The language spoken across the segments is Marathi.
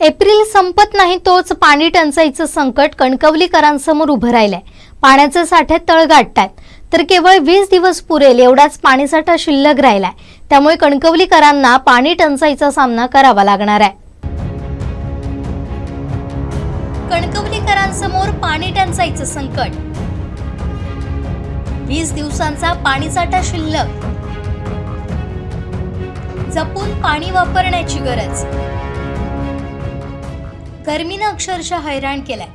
एप्रिल संपत नाही तोच पाणी टंचाईचं संकट कणकवलीकरांसमोर उभं राहिलंय. पाण्याचे साठे तळ गाठतायत तर केवळ वीस दिवस पुरेल एवढाच पाणीसाठा शिल्लक राहिलाय. त्यामुळे कणकवलीकरांना पाणी टंचाईचा सामना करावा लागणार आहे. कणकवलीकरांसमोर पाणी टंचाईचं संकट. वीस दिवसांचा पाणीसाठा शिल्लक. जपून पाणी वापरण्याची गरज. गर्मीनं अक्षरशः हैराण केलाय.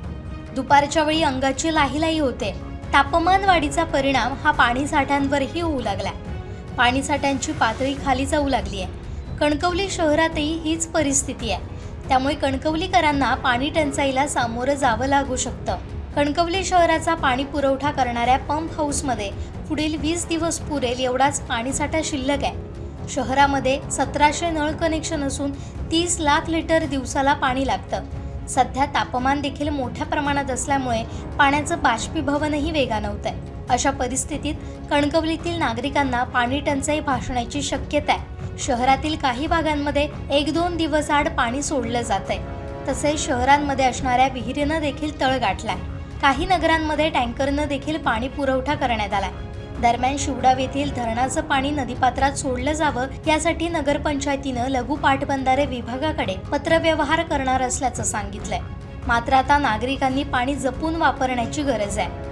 दुपारच्या वेळी अंगाची लाहीलाही होते. तापमान वाढीचा परिणाम हा पाणी साठ्यांवरही होऊ लागलाय. पाणी साठ्यांची पातळी खाली जाऊ लागली आहे कणकवली शहरातही हीच परिस्थिती आहे. त्यामुळे कणकवलीकरांना पाणी टंचाईला सामोरं जावं लागू शकतं. कणकवली शहराचा पाणी पुरवठा करणाऱ्या पंप हाऊसमध्ये पुढील वीस दिवस पुरेल एवढाच पाणीसाठा शिल्लक आहे. शहरामध्ये सतराशे नळ कनेक्शन असून तीस लाख लिटर दिवसाला पाणी लागतं. सध्या तापमान देखील मोठ्या प्रमाणात असल्यामुळे पाण्याचं बाष्पीभवनही वेगानं होत आहे अशा परिस्थितीत कणकवलीतील नागरिकांना पाणी टंचाई भासण्याची शक्यता आहे. शहरातील काही भागांमध्ये एक दोन दिवस आड पाणी सोडलं जात आहे तसेच शहरांमध्ये असणाऱ्या विहिरीनं देखील तळ गाठलाय. काही नगरांमध्ये टँकरनं देखील पाणी पुरवठा करण्यात आलाय. दरम्यान शिवडाव येथील धरणाचं पाणी नदीपात्रात सोडलं जावं यासाठी नगरपंचायतीनं लघु पाटबंधारे विभागाकडे पत्रव्यवहार करणार असल्याचं सांगितलंय. मात्र आता नागरिकांनी पाणी जपून वापरण्याची गरज आहे.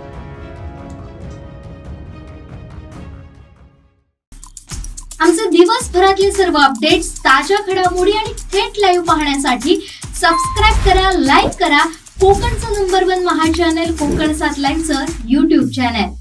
आमचे दिवसभरातले सर्व अपडेट्स ताज्या घडामोडी आणि थेट लाईव्ह पाहण्यासाठी सबस्क्राईब करा लाईक करा. कोकणचं नंबर वन महा चॅनल कोकण सात लाईनचं युट्यूब चॅनल